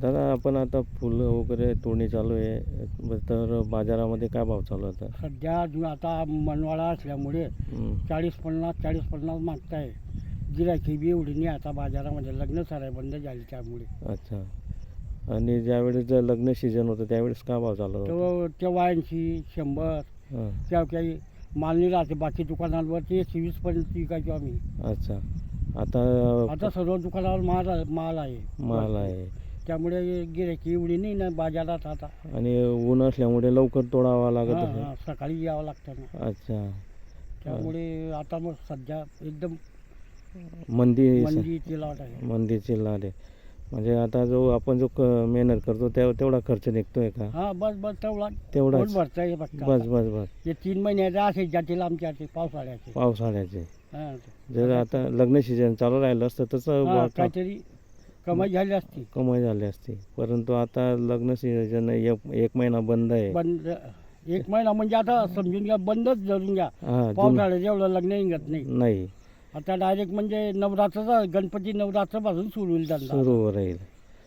दादा आपण आता फुलं वगैरे तोडणी चालू आहे. ब- तर बाजारामध्ये काय भाव चालू आहे आता? सध्या आता मनवाळा असल्यामुळे. चाळीस पन्नास चाळीस पन्नास मागताय. गिरायकी बी एवढी नाही आता बाजारामध्ये. लग्न साराय बंद झाली त्यामुळे. अच्छा. आणि ज्यावेळेस जर लग्न सीझन होतं त्यावेळेस काय भाव चालू होता? तेव्हा तेव्हा ऐंशी शंभर. हां. त्या काही माल नाही राहते बाकी दुकानांवर ते एकशे वीसपर्यंत विकायचो आम्ही. अच्छा. आता आता सर्व दुकानावर माल आहे- माल आहे. माल आहे. त्यामुळे गिरायकी एवढी नाही ना बाजारात आता. आणि ऊन असल्यामुळे लवकर तोडावा लागत हा, असेल. सकाळी यावं लागतं ना. अच्छा. त्यामुळे आता मग सध्या एकदम मंदी मंदी लाट आहे. मंदीची लाट आहे. म्हणजे आता जो आपण जो क- मेहनत करतो त्या तेवढा खर्च निघतोय का? हा बस बस तेवढा तेवढाच. पोट भरतंय फक्त बस. बस बस. हे तीन महिन्याचे असे जातील आमच्या ते पावसाळ्याचे. पावसाळ्याचे. हा. जर आता लग्न सीझन चालू राहिलं असतं तसं हा, वा- काहीतरी कमाई झाली असती. कमाई झाली असती. परंतु आता लग्न सीझन एक एक महिना बंद आहे. बंद एक महिना म्हणजे आता समजून घ्या बंदच धरून घ्या. हा जून पावसाळ्यात एवढं लग्न निघत नाही. नाही. आता डायरेक्ट म्हणजे नवरात्र गणपती नवरात्रपासून सुरू होईल धंदा. सुरू राहील.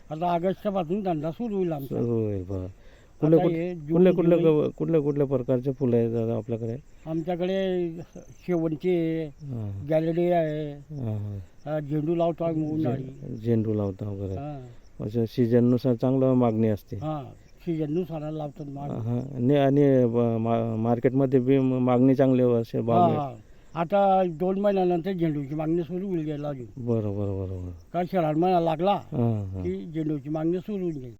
आता ऑगस्टपासून धंदा सुरू होईल आमचा. सुरू होईल बरं. कुठले आता कुठले हे जून, कुठले कुठले जुलै, ग- कुठल्या कुठल्या प्रकारचे फुलं आहेत दादा आपल्याकडे? आमच्याकडे शेवंती हां. गॅलरी आहे हां हां. हा, झेंडू लावतो आम्ही उन्हाळी. झेंडू लावता वगैरे. हा. असं सीझननुसार चांगलं मागणी असते. हा सीजननुसार लावतात माग हां आणि आणि ब- मा- मार्केटमध्ये बी मागणी चांगली असेल हा भाव. हा आता दोन महिन्यानंतर झेंडूची मागणी सुरू होईल गेला अजून. बरं बरं बरं बरं का शहरात महिना लागला हां हां. की झेंडूची मागणी सुरू होऊन जाईल